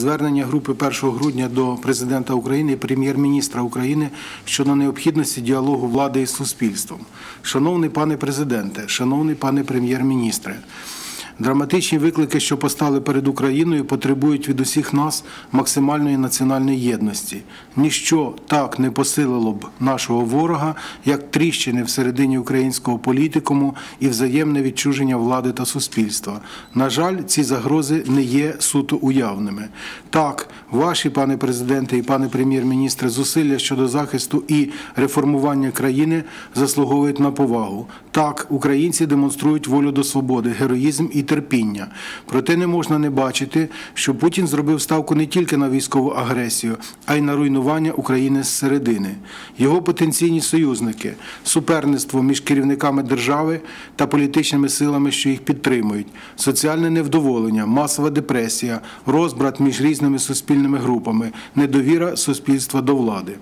звернення групи 1 грудня до президента України і прем'єр-міністра України щодо необхідності діалогу влади із суспільством. Шановний пане президенте, шановний пане прем'єр-міністре. Драматичні виклики, що постали перед Україною, потребують від усіх нас максимальної національної єдності. Ніщо так не посилило б нашого ворога, як тріщини всередині українського політикуму і взаємне відчуження влади та суспільства. На жаль, ці загрози не є суто уявними. Так, ваші, пане президенте і пане прем'єр-міністре, зусилля щодо захисту і реформування країни заслуговують на повагу. Так, українці демонструють волю до свободи, героїзм і терпіння. Проте не можна не бачити, що Путін зробив ставку не тільки на військову агресію, а й на руйнування України зсередини. Його потенційні союзники, суперництво між керівниками держави та політичними силами, що їх підтримують, соціальне невдоволення, масова депресія, розбрат між різними суспільними групами, недовіра суспільства до влади.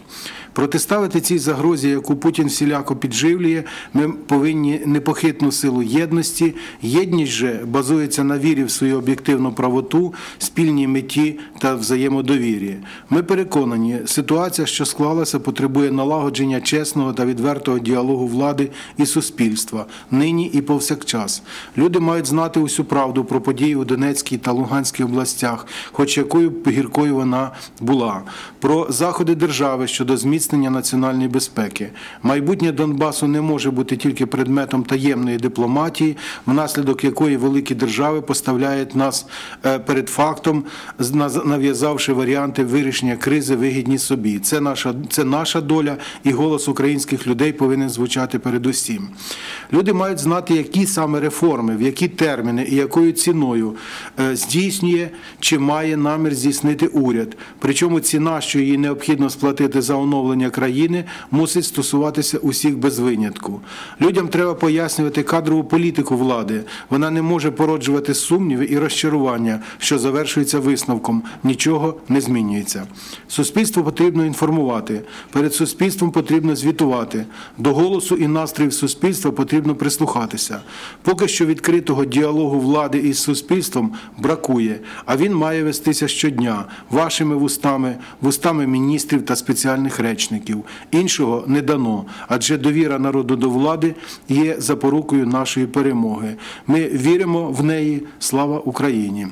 Протиставити цій загрозі, яку Путін всіляко підживлює, ми повинні непохитну силу єдності. Єдність же базується на вірі в свою об'єктивну правоту, спільній меті та взаємодовір'ї. Ми переконані, ситуація, що склалася, потребує налагодження чесного та відвертого діалогу влади і суспільства нині і повсякчас. Люди мають знати усю правду про події у Донецькій та Луганській областях, хоч якою гіркою вона була, про заходи держави щодо зміцнення національної безпеки. Майбутнє Донбасу не може бути тільки предметом таємної дипломатії, внаслідок якої великі держави поставляють нас е, перед фактом, нав'язавши варіанти вирішення кризи вигідні собі. Це наша, це наша доля, і голос українських людей повинен звучати передусім. Люди мають знати, які саме реформи, в які терміни і якою ціною е, здійснює чи має намір здійснити уряд. Причому ціна, що її необхідно сплатити за оновлення країни, мусить стосуватися усіх без винятку. Людям треба пояснювати кадрову політику влади. Вона не може породжувати сумніви і розчарування, що завершується висновком. Нічого не змінюється. Суспільство потрібно інформувати. Перед суспільством потрібно звітувати. До голосу і настроїв суспільства потрібно прислухатися. Поки що відкритого діалогу влади із суспільством бракує, а він має вестися щодня вашими вустами, вустами міністрів та спеціальних речників. Іншого не дано, адже довіра народу до влади є запорукою нашої перемоги. Ми віримо в неї. Слава Україні!